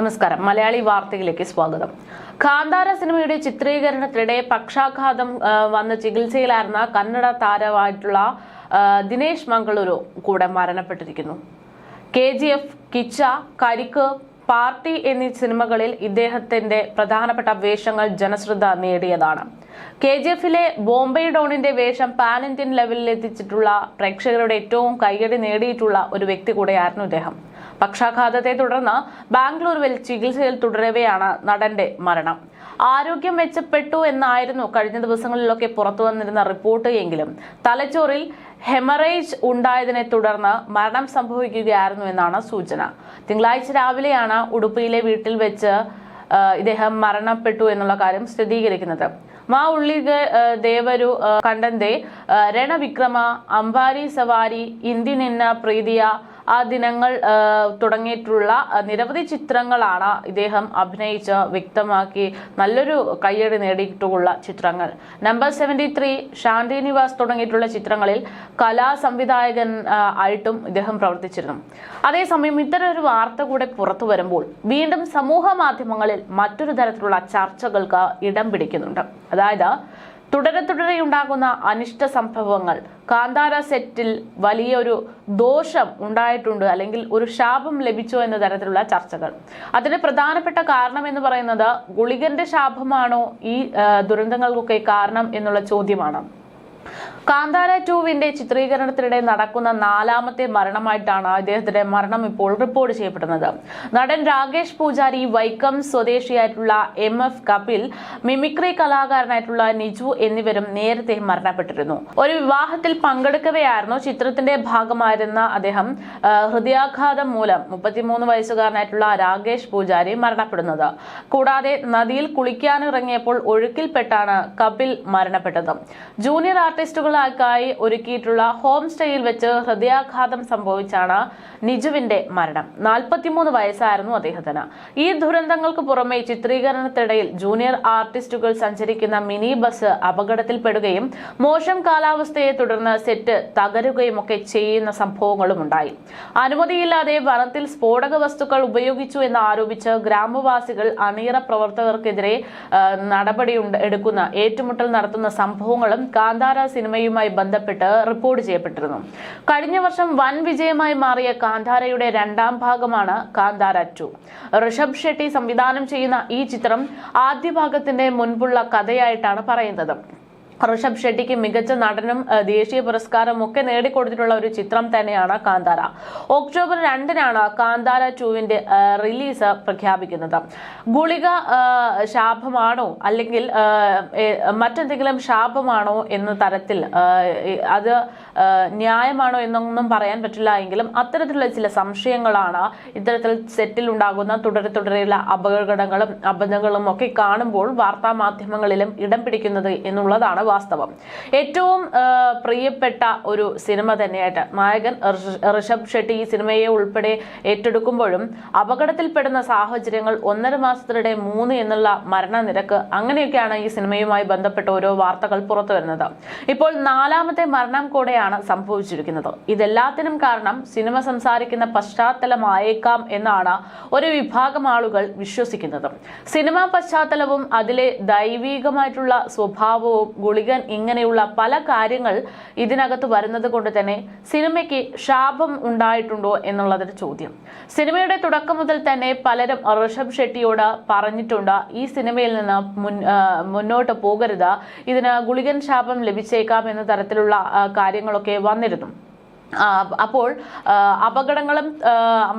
നമസ്കാരം. മലയാളി വാർത്തയിലേക്ക് സ്വാഗതം. കാന്താര സിനിമയുടെ ചിത്രീകരണത്തിനിടെ പക്ഷാഘാതം വന്ന ചികിത്സയിലായിരുന്ന കന്നഡ താരമായിട്ടുള്ള ദിനേശ് മംഗളൂരു കൂടെ മരണപ്പെട്ടിരിക്കുന്നു. K G F Kiccha Kirik party എന്നീ സിനിമകളിൽ ഇദ്ദേഹത്തിന്റെ പ്രധാനപ്പെട്ട വേഷങ്ങൾ ജനശ്രദ്ധ നേടിയതാണ്. കെ ജി എഫിലെ ബോംബെ ഡോണിന്റെ വേഷം പാൻ ഇന്ത്യൻ ലെവലിൽ എത്തിച്ചിട്ടുള്ള പ്രേക്ഷകരുടെ ഏറ്റവും കയ്യടി നേടിയിട്ടുള്ള ഒരു വ്യക്തി കൂടെയായിരുന്നു ഇദ്ദേഹം. പക്ഷാഘാതത്തെ തുടർന്ന് ബാംഗ്ലൂരുവിൽ ചികിത്സയിൽ തുടരവെയാണ് നടന്റെ മരണം. ആരോഗ്യം മെച്ചപ്പെട്ടു എന്നായിരുന്നു കഴിഞ്ഞ ദിവസങ്ങളിലൊക്കെ പുറത്തു വന്നിരുന്ന റിപ്പോർട്ട് എങ്കിലും തലച്ചോറിൽ ഹെമറേജ് ഉണ്ടായതിനെ തുടർന്ന് മരണം സംഭവിക്കുകയായിരുന്നു എന്നാണ് സൂചന. തിങ്കളാഴ്ച രാവിലെയാണ് ഉടുപ്പിയിലെ വീട്ടിൽ വെച്ച് ഇദ്ദേഹം മരണപ്പെട്ടു എന്നുള്ള കാര്യം സ്ഥിരീകരിക്കുന്നത്. മാ ഉള്ളി ദേവരു കണ്ടന്റെ രണവിക്രമ അംബാരി സവാരി ഇന്ത്യനിന്ന പ്രീതിയ ആ ദിനങ്ങൾ തുടങ്ങിയിട്ടുള്ള നിരവധി ചിത്രങ്ങളാണ് ഇദ്ദേഹം അഭിനയിച്ച് വ്യക്തമാക്കി നല്ലൊരു കയ്യടി നേടിയിട്ടുള്ള ചിത്രങ്ങൾ. Number seventy three Shanti Nivas തുടങ്ങിയിട്ടുള്ള ചിത്രങ്ങളിൽ കലാ സംവിധായകൻ ആയിട്ടും ഇദ്ദേഹം പ്രവർത്തിച്ചിരുന്നു. അതേസമയം ഇത്തരം ഒരു വാർത്ത കൂടെ പുറത്തു വരുമ്പോൾ വീണ്ടും സമൂഹ മാധ്യമങ്ങളിൽ മറ്റൊരു തരത്തിലുള്ള ചർച്ചകൾക്ക് ഇടം പിടിക്കുന്നുണ്ട്. അതായത് തുടരെ തുടരെയുണ്ടാകുന്ന അനിഷ്ട സംഭവങ്ങൾ. കാന്താര സെറ്റിൽ വലിയൊരു ദോഷം ഉണ്ടായിട്ടുണ്ട് അല്ലെങ്കിൽ ഒരു ശാപം ലഭിച്ചോ എന്ന തരത്തിലുള്ള ചർച്ചകൾ. അതിന് പ്രധാനപ്പെട്ട കാരണം എന്ന് പറയുന്നത് ഗുളികന്റെ ശാപമാണോ ഈ ദുരന്തങ്ങൾക്കൊക്കെ കാരണം എന്നുള്ള ചോദ്യമാണ്. കാന്താര ടൂവിന്റെ ചിത്രീകരണത്തിനിടെ നടക്കുന്ന നാലാമത്തെ മരണമായിട്ടാണ് അദ്ദേഹത്തിന്റെ മരണം ഇപ്പോൾ റിപ്പോർട്ട് ചെയ്യപ്പെടുന്നത്. നടൻ രാകേഷ് പൂജാരി വൈക്കം സ്വദേശിയായിട്ടുള്ള എം എഫ് കപിൽ മിമിക്രി കലാകാരനായിട്ടുള്ള നിജു എന്നിവരും നേരത്തെ മരണപ്പെട്ടിരുന്നു. ഒരു വിവാഹത്തിൽ പങ്കെടുക്കവെയായിരുന്നു. ചിത്രത്തിന്റെ ഭാഗമായിരുന്ന അദ്ദേഹം ഹൃദയാഘാതം മൂലം മുപ്പത്തിമൂന്ന് വയസ്സുകാരനായിട്ടുള്ള രാകേഷ് പൂജാരി മരണപ്പെടുന്നത്. കൂടാതെ നദിയിൽ കുളിക്കാനിറങ്ങിയപ്പോൾ ഒഴുക്കിൽപ്പെട്ടാണ് കപിൽ മരണപ്പെട്ടത്. ജൂനിയർ ആർട്ടിസ്റ്റുകൾക്കായി ഒരുക്കിയിട്ടുള്ള ഹോം സ്റ്റേയിൽ വെച്ച് ഹൃദയാഘാതം സംഭവിച്ചാണ് നിജുവിന്റെ മരണം. നാൽപ്പത്തിമൂന്ന് വയസ്സായിരുന്നു അദ്ദേഹത്തിന്. ഈ ദുരന്തങ്ങൾക്ക് പുറമെ ചിത്രീകരണത്തിനിടയിൽ ജൂനിയർ ആർട്ടിസ്റ്റുകൾ സഞ്ചരിക്കുന്ന മിനി ബസ് അപകടത്തിൽപ്പെടുകയും മോശം കാലാവസ്ഥയെ തുടർന്ന് സെറ്റ് തകരുകയും ഒക്കെ ചെയ്യുന്ന സംഭവങ്ങളും ഉണ്ടായി അനുമതിയില്ലാതെ വനത്തിൽ സ്ഫോടക വസ്തുക്കൾ ഉപയോഗിച്ചു എന്ന് ആരോപിച്ച് ഗ്രാമവാസികൾ അണിയറ പ്രവർത്തകർക്കെതിരെ നടപടി എടുക്കുന്ന ഏറ്റുമുട്ടൽ നടത്തുന്ന സംഭവങ്ങളും കാന്താര സിനിമയുമായി ബന്ധപ്പെട്ട് റിപ്പോർട്ട് ചെയ്യപ്പെട്ടിരുന്നു. കഴിഞ്ഞ വർഷം വൻ വിജയമായി മാറിയ കാന്താരയുടെ രണ്ടാം ഭാഗമാണ് കാന്താര ടു. ഋഷഭ് ഷെട്ടി സംവിധാനം ചെയ്യുന്ന ഈ ചിത്രം ആദ്യ ഭാഗത്തിന്റെ മുൻപുള്ള കഥയായിട്ടാണ് പറയുന്നത്. ഋഷഭ് ഷെട്ടിക്ക് മികച്ച നടനും ദേശീയ പുരസ്കാരം ഒക്കെ നേടിക്കൊടുത്തിട്ടുള്ള ഒരു ചിത്രം തന്നെയാണ് കാന്താര. ഒക്ടോബർ രണ്ടിനാണ് കാന്താര ടൂവിന്റെ റിലീസ് പ്രഖ്യാപിക്കുന്നത്. ഗുളിക ശാപമാണോ അല്ലെങ്കിൽ മറ്റെന്തെങ്കിലും ശാപമാണോ എന്ന തരത്തിൽ അത് ന്യായമാണോ എന്നൊന്നും പറയാൻ പറ്റില്ല എങ്കിലും അത്തരത്തിലുള്ള ചില സംശയങ്ങളാണ് ഇത്തരത്തിൽ സെറ്റിൽ ഉണ്ടാകുന്ന തുടരെ തുടരെയുള്ള അപകടങ്ങളും അബദ്ധങ്ങളും ഒക്കെ കാണുമ്പോൾ വാർത്താ മാധ്യമങ്ങളിലും ഇടം പിടിക്കുന്നത് എന്നുള്ളതാണ് വാസ്തവം. ഏറ്റവും പ്രിയപ്പെട്ട ഒരു സിനിമ തന്നെയായിട്ട് നായകൻ ഋഷഭ് ഷെട്ടി ഈ സിനിമയെ ഉൾപ്പെടെ ഏറ്റെടുക്കുമ്പോഴും അപകടത്തിൽപ്പെടുന്ന സാഹചര്യങ്ങൾ ഒന്നര മാസത്തിനിടെ മൂന്ന് എന്നുള്ള മരണനിരക്ക് അങ്ങനെയൊക്കെയാണ് ഈ സിനിമയുമായി ബന്ധപ്പെട്ട ഓരോ വാർത്തകൾ പുറത്തു വരുന്നത്. ഇപ്പോൾ നാലാമത്തെ മരണം കൂടെയാണ് സംഭവിച്ചിരിക്കുന്നത്. ഇതെല്ലാത്തിനും കാരണം സിനിമ സംസാരിക്കുന്ന പശ്ചാത്തലമായേക്കാം എന്നാണ് ഒരു വിഭാഗം ആളുകൾ വിശ്വസിക്കുന്നത്. സിനിമാ പശ്ചാത്തലവും അതിലെ ദൈവികമായിട്ടുള്ള സ്വഭാവവും ഗുളികൻ ഇങ്ങനെയുള്ള പല കാര്യങ്ങൾ ഇതിനകത്ത് വരുന്നത് കൊണ്ട് തന്നെ സിനിമയ്ക്ക് ശാപം ഉണ്ടായിട്ടുണ്ടോ എന്നുള്ളതൊരു ചോദ്യം. സിനിമയുടെ തുടക്കം മുതൽ തന്നെ പലരും ഋഷഭ് ഷെട്ടിയോട് പറഞ്ഞിട്ടുണ്ട് ഈ സിനിമയിൽ നിന്ന് മുന്നോട്ട് പോകരുത്. ഇതിന് ഗുളികൻ ശാപം ലഭിച്ചേക്കാം എന്ന തരത്തിലുള്ള കാര്യങ്ങളൊക്കെ വന്നിരുന്നു. അപ്പോൾ അപകടങ്ങളും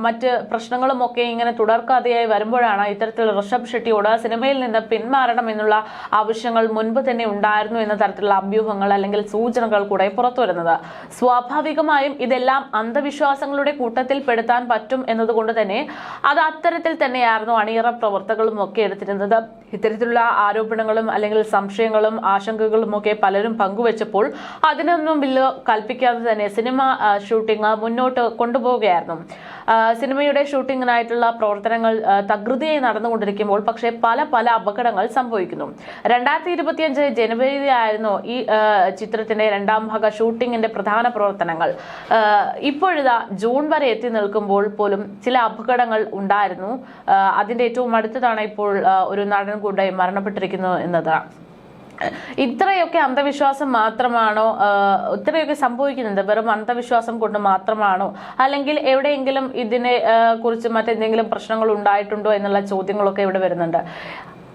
മറ്റ് പ്രശ്നങ്ങളും ഒക്കെ ഇങ്ങനെ തുടർക്കാതെയായി വരുമ്പോഴാണ് ഇത്തരത്തിൽ ഋഷഭ് ഷെട്ടിയോട് സിനിമയിൽ നിന്ന് പിന്മാറണം എന്നുള്ള ആവശ്യങ്ങൾ മുൻപ് തന്നെ ഉണ്ടായിരുന്നു എന്ന തരത്തിലുള്ള അഭ്യൂഹങ്ങൾ അല്ലെങ്കിൽ സൂചനകൾ കൂടെ പുറത്തു വരുന്നത്. സ്വാഭാവികമായും ഇതെല്ലാം അന്ധവിശ്വാസങ്ങളുടെ കൂട്ടത്തിൽ പെടുത്താൻ പറ്റും എന്നതുകൊണ്ട് തന്നെ അത് അത്തരത്തിൽ തന്നെയായിരുന്നു അണിയറ പ്രവർത്തകളും ഒക്കെ എടുത്തിരുന്നത്. ഇത്തരത്തിലുള്ള ആരോപണങ്ങളും അല്ലെങ്കിൽ സംശയങ്ങളും ആശങ്കകളും ഒക്കെ പലരും പങ്കുവച്ചപ്പോൾ അതിനൊന്നും ബില്ല് കൽപ്പിക്കാതെ തന്നെ സിനിമ ഷൂട്ടിംഗ് മുന്നോട്ട് കൊണ്ടുപോവുകയായിരുന്നു. സിനിമയുടെ ഷൂട്ടിങ്ങിനായിട്ടുള്ള പ്രവർത്തനങ്ങൾ തകൃതിയായി നടന്നുകൊണ്ടിരിക്കുമ്പോൾ പക്ഷേ പല പല അപകടങ്ങൾ സംഭവിക്കുന്നു. രണ്ടായിരത്തി ഇരുപത്തിയഞ്ച് ജനുവരിയിലായിരുന്നു ഈ ചിത്രത്തിന്റെ രണ്ടാം ഭാഗ ഷൂട്ടിങ്ങിന്റെ പ്രധാന പ്രവർത്തനങ്ങൾ. ഇപ്പോഴിതാ ജൂൺ വരെ എത്തി നിൽക്കുമ്പോൾ പോലും ചില അപകടങ്ങൾ ഉണ്ടായിരുന്നു. അതിന്റെ ഏറ്റവും അടുത്തതാണ് ഇപ്പോൾ ഒരു നടൻ കൂടെ മരണപ്പെട്ടിരിക്കുന്നു എന്നതാണ്. ഇത്രയൊക്കെ അന്ധവിശ്വാസം മാത്രമാണോ ഇത്രയൊക്കെ സംഭവിക്കുന്നുണ്ട്? വെറും അന്ധവിശ്വാസം കൊണ്ട് മാത്രമാണോ? അല്ലെങ്കിൽ എവിടെയെങ്കിലും ഇതിനെ കുറിച്ച് മറ്റെന്തെങ്കിലും പ്രശ്നങ്ങൾ ഉണ്ടായിട്ടുണ്ടോ എന്നുള്ള ചോദ്യങ്ങളൊക്കെ ഇവിടെ വരുന്നുണ്ട്.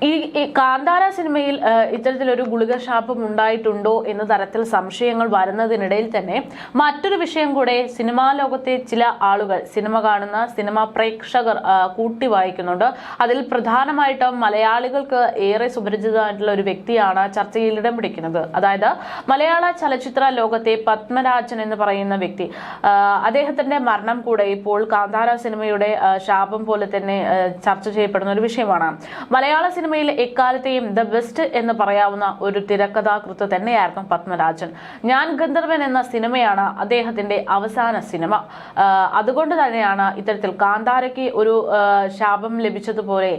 ഈ കാന്താര സിനിമയിൽ ഇത്തരത്തിലൊരു ഗുളിക ഷാപ്പും ഉണ്ടായിട്ടുണ്ടോ എന്ന തരത്തിൽ സംശയങ്ങൾ വരുന്നതിനിടയിൽ തന്നെ മറ്റൊരു വിഷയം കൂടെ സിനിമാ ലോകത്തെ ചില ആളുകൾ സിനിമ കാണുന്ന സിനിമാ പ്രേക്ഷകർ കൂട്ടി വായിക്കുന്നുണ്ട്. അതിൽ പ്രധാനമായിട്ടും മലയാളികൾക്ക് ഏറെ സുപരിചിതമായിട്ടുള്ള ഒരു വ്യക്തിയാണ് ചർച്ചയിൽ ഇടം പിടിക്കുന്നത്. അതായത് മലയാള ചലച്ചിത്ര ലോകത്തെ പത്മരാജൻ എന്ന് പറയുന്ന വ്യക്തി. അദ്ദേഹത്തിന്റെ മരണം കൂടെ ഇപ്പോൾ കാന്താര സിനിമയുടെ ശാപം പോലെ തന്നെ ചർച്ച ചെയ്യപ്പെടുന്ന ഒരു വിഷയമാണ്. മലയാള സിനിമയിൽ എക്കാലത്തെയും ദ ബെസ്റ്റ് എന്ന് പറയാവുന്ന ഒരു തിരക്കഥാകൃത്ത് തന്നെയായിരുന്നു പത്മരാജൻ. ഞാൻ ഗന്ധർവൻ എന്ന സിനിമയാണ് അദ്ദേഹത്തിന്റെ അവസാന സിനിമ. അതുകൊണ്ട് തന്നെയാണ് ഇത്തരത്തിൽ കാന്താരയ്ക്ക് ഒരു ശാപം ലഭിച്ചതുപോലെ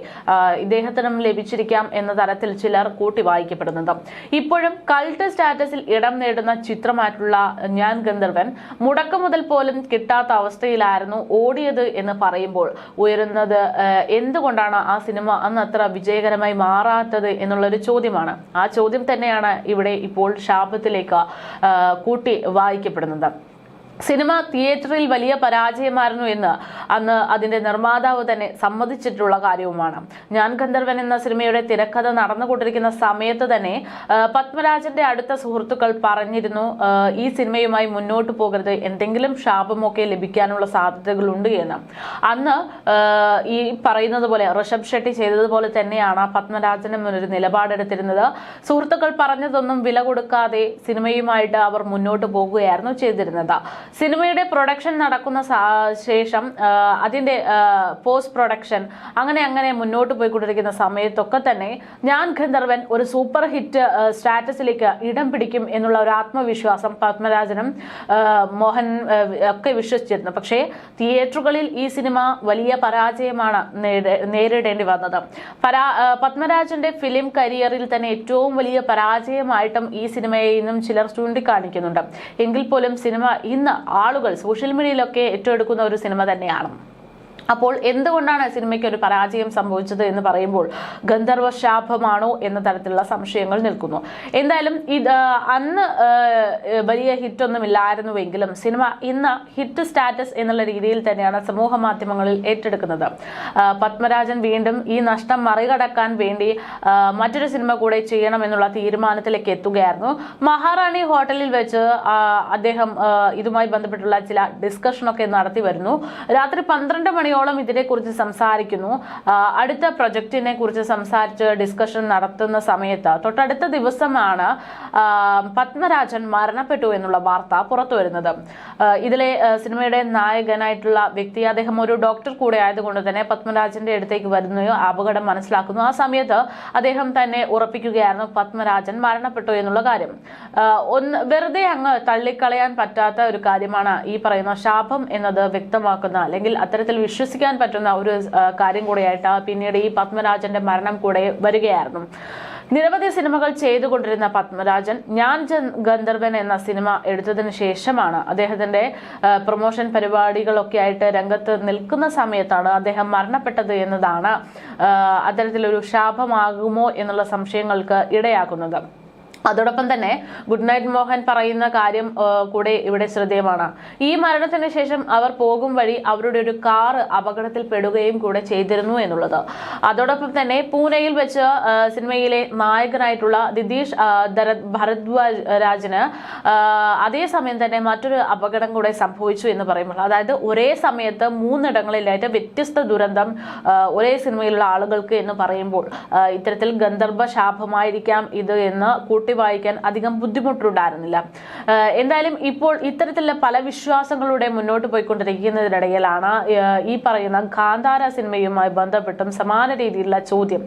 ഇദ്ദേഹത്തിനും ലഭിച്ചിരിക്കാം എന്ന തരത്തിൽ ചിലർ കൂട്ടി വായിക്കപ്പെടുന്നത്. ഇപ്പോഴും കൾട്ട് സ്റ്റാറ്റസിൽ ഇടം നേടുന്ന ചിത്രമായിട്ടുള്ള ഞാൻ ഗന്ധർവൻ മുടക്കം മുതൽ പോലും കിട്ടാത്ത അവസ്ഥയിലായിരുന്നു ഓടിയത് എന്ന് പറയുമ്പോൾ ഉയരുന്നത്. എന്തുകൊണ്ടാണ് ആ സിനിമ അന്ന് അത്ര വിജയകരമായി മാറാത്തത് എന്നുള്ളൊരു ചോദ്യമാണ്. ആ ചോദ്യം തന്നെയാണ് ഇവിടെ ഇപ്പോൾ ശാപത്തിലേക്ക് കൂട്ടി വായിക്കപ്പെടുന്നത്. സിനിമ തിയേറ്ററിൽ വലിയ പരാജയമായിരുന്നു എന്ന് അന്ന് അതിന്റെ നിർമ്മാതാവ് തന്നെ സമ്മതിച്ചിട്ടുള്ള കാര്യവുമാണ്. ഞാൻ ഗന്ധർവൻ എന്ന സിനിമയുടെ തിരക്കഥ നടന്നുകൊണ്ടിരിക്കുന്ന സമയത്ത് തന്നെ പത്മരാജന്റെ അടുത്ത സുഹൃത്തുക്കൾ പറഞ്ഞിരുന്നു ഈ സിനിമയുമായി മുന്നോട്ട് പോകരുത് എന്തെങ്കിലും ശാപമൊക്കെ ലഭിക്കാനുള്ള സാധ്യതകളുണ്ട് എന്ന്. അന്ന് ഈ പറയുന്നത് പോലെ ഋഷഭ് ഷെട്ടി ചെയ്തതുപോലെ തന്നെയാണ് പത്മരാജനും ഒരു നിലപാടെടുത്തിരുന്നത് സുഹൃത്തുക്കൾ പറഞ്ഞതൊന്നും വില കൊടുക്കാതെ സിനിമയുമായിട്ട് അവർ മുന്നോട്ട് പോകുകയായിരുന്നു ചെയ്തിരുന്നത്. സിനിമയുടെ പ്രൊഡക്ഷൻ നടക്കുന്ന ശേഷം അതിന്റെ പോസ്റ്റ് പ്രൊഡക്ഷൻ അങ്ങനെ അങ്ങനെ മുന്നോട്ട് പോയിക്കൊണ്ടിരിക്കുന്ന സമയത്തൊക്കെ തന്നെ ഞാൻ ഗന്ധർവൻ ഒരു സൂപ്പർ ഹിറ്റ് സ്റ്റാറ്റസിലേക്ക് ഇടം പിടിക്കും എന്നുള്ള ഒരു ആത്മവിശ്വാസം പത്മരാജനും മോഹൻ ഒക്കെ വിശ്വസിച്ചിരുന്നു. പക്ഷേ തിയേറ്ററുകളിൽ ഈ സിനിമ വലിയ പരാജയമാണ് നേരിടേണ്ടി വന്നത്. പരാ പത്മരാജന്റെ ഫിലിം കരിയറിൽ തന്നെ ഏറ്റവും വലിയ പരാജയമായിട്ടും ഈ സിനിമയെ ഇന്നും ചിലർ ചൂണ്ടിക്കാണിക്കുന്നുണ്ട്. എങ്കിൽ പോലും സിനിമ ഇന്ന് ആളുകൾ സോഷ്യൽ മീഡിയയിലൊക്കെ ഏറ്റെടുക്കുന്ന ഒരു സിനിമ തന്നെയാണ്. അപ്പോൾ എന്തുകൊണ്ടാണ് സിനിമയ്ക്ക് ഒരു പരാജയം സംഭവിച്ചത് എന്ന് പറയുമ്പോൾ ഗന്ധർവ ശാപമാണോ എന്ന തരത്തിലുള്ള സംശയങ്ങൾ നിൽക്കുന്നു. എന്തായാലും ഇത് അന്ന് വലിയ ഹിറ്റൊന്നും ഇല്ലായിരുന്നുവെങ്കിലും സിനിമ ഇന്ന് ഹിറ്റ് സ്റ്റാറ്റസ് എന്നുള്ള രീതിയിൽ തന്നെയാണ് സമൂഹ മാധ്യമങ്ങളിൽ ഏറ്റെടുക്കുന്നത്. പത്മരാജൻ വീണ്ടും ഈ നഷ്ടം മറികടക്കാൻ വേണ്ടി മറ്റൊരു സിനിമ കൂടെ ചെയ്യണം എന്നുള്ള തീരുമാനത്തിലേക്ക് എത്തുകയായിരുന്നു. മഹാറാണി ഹോട്ടലിൽ വെച്ച് അദ്ദേഹം ഇതുമായി ബന്ധപ്പെട്ടുള്ള ചില ഡിസ്കഷനൊക്കെ നടത്തി വരുന്നു. രാത്രി പന്ത്രണ്ട് മണിയോളം ഇതിനെക്കുറിച്ച് സംസാരിക്കുന്നു. അടുത്ത പ്രൊജക്റ്റിനെ കുറിച്ച് സംസാരിച്ച് ഡിസ്കഷൻ നടത്തുന്ന സമയത്ത് തൊട്ടടുത്ത ദിവസമാണ് പത്മരാജൻ മരണപ്പെട്ടു എന്നുള്ള വാർത്ത പുറത്തു വരുന്നത്. ഇതിലെ സിനിമയുടെ നായകനായിട്ടുള്ള വ്യക്തി അദ്ദേഹം ഒരു ഡോക്ടർ കൂടെ ആയതുകൊണ്ട് തന്നെ പത്മരാജന്റെ അടുത്തേക്ക് വരുന്നു. അപകടം മനസ്സിലാക്കുന്നു. ആ സമയത്ത് അദ്ദേഹം തന്നെ ഉറപ്പിക്കുകയായിരുന്നു പത്മരാജൻ മരണപ്പെട്ടു എന്നുള്ള കാര്യം. ഒന്ന് വെറുതെ അങ്ങ് തള്ളിക്കളയാൻ പറ്റാത്ത ഒരു കാര്യമാണ് ഈ പറയുന്ന ശാപം എന്നത് വ്യക്തമാക്കുന്ന അല്ലെങ്കിൽ അത്തരത്തിൽ വിശ്വസിക്കാൻ പറ്റുന്ന ഒരു കാര്യം കൂടെയായിട്ട് പിന്നീട് ഈ പത്മരാജന്റെ മരണം കൂടെ വരികയായിരുന്നു. നിരവധി സിനിമകൾ ചെയ്തുകൊണ്ടിരുന്ന പത്മരാജൻ ഞാൻ ഗന്ധർവൻ എന്ന സിനിമ എടുത്തതിന് ശേഷമാണ് അദ്ദേഹത്തിന്റെ പ്രൊമോഷൻ പരിപാടികളൊക്കെ ആയിട്ട് രംഗത്ത് നിൽക്കുന്ന സമയത്താണ് അദ്ദേഹം മരണപ്പെട്ടത് എന്നതാണ് അത്തരത്തിലൊരു ശാപമാകുമോ എന്നുള്ള സംശയങ്ങൾക്ക് ഇടയാക്കുന്നത്. അതോടൊപ്പം തന്നെ ഗുഡ് നൈറ്റ് മോഹൻ പറയുന്ന കാര്യം കൂടെ ഇവിടെ ശ്രദ്ധേയമാണ്. ഈ മരണത്തിന് ശേഷം അവർ പോകും വഴി അവരുടെ ഒരു കാർ അപകടത്തിൽ പെടുകയും കൂടെ ചെയ്തിരുന്നു എന്നുള്ളത്. അതോടൊപ്പം തന്നെ പൂനെയിൽ വെച്ച് സിനിമയിലെ നായകനായിട്ടുള്ള ദര- ഭരദ്വാജ് രാജിന് അതേസമയം തന്നെ മറ്റൊരു അപകടം കൂടെ സംഭവിച്ചു എന്ന് പറയുമ്പോൾ അതായത് ഒരേ സമയത്ത് മൂന്നിടങ്ങളിലായിട്ട് വ്യത്യസ്ത ദുരന്തം ഒരേ സിനിമയിലുള്ള ആളുകൾക്ക് എന്ന് പറയുമ്പോൾ ഇത്തരത്തിൽ ഗന്ധർവ ശാപമായിരിക്കാം ഇത് എന്ന് കൂട്ടി കൂട്ടി വായിക്കാൻ അധികം ബുദ്ധിമുട്ടുണ്ടായിരുന്നില്ല. എന്തായാലും ഇപ്പോൾ ഇത്തരത്തിലുള്ള പല വിശ്വാസങ്ങളുടെ മുന്നോട്ട് പോയിക്കൊണ്ടിരിക്കുന്നതിനിടയിലാണ് ഈ പറയുന്ന കാന്താര സിനിമയുമായി ബന്ധപ്പെട്ടും സമാന രീതിയിലുള്ള ചോദ്യം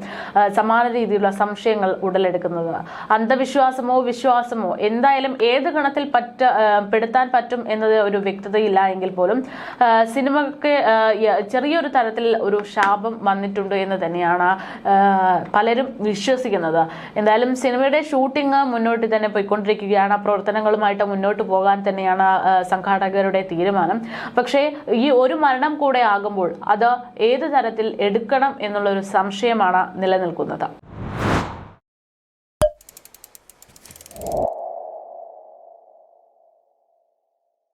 സമാന രീതിയിലുള്ള സംശയങ്ങൾ ഉടലെടുക്കുന്നത്. അന്ധവിശ്വാസമോ വിശ്വാസമോ എന്തായാലും ഏത് ഗണത്തിൽ പറ്റ പെടുത്താൻ പറ്റും എന്നത് ഒരു വ്യക്തതയില്ല എങ്കിൽ പോലും സിനിമക്ക് ചെറിയൊരു തരത്തിൽ ഒരു ശാപം വന്നിട്ടുണ്ട് എന്ന് തന്നെയാണ് പലരും വിശ്വസിക്കുന്നത്. എന്തായാലും സിനിമയുടെ ഷൂട്ടിംഗ് മുന്നോട്ട് തന്നെ പോയിക്കൊണ്ടിരിക്കുകയാണ്. ആ പ്രവർത്തനങ്ങളുമായിട്ട് മുന്നോട്ട് പോകാൻ തന്നെയാണ് സംഘാടകരുടെ തീരുമാനം. പക്ഷേ ഈ ഒരു മരണം കൂടെ ആകുമ്പോൾ അത് ഏത് തരത്തിൽ എടുക്കണം എന്നുള്ളൊരു സംശയമാണ് നിലനിൽക്കുന്നത്.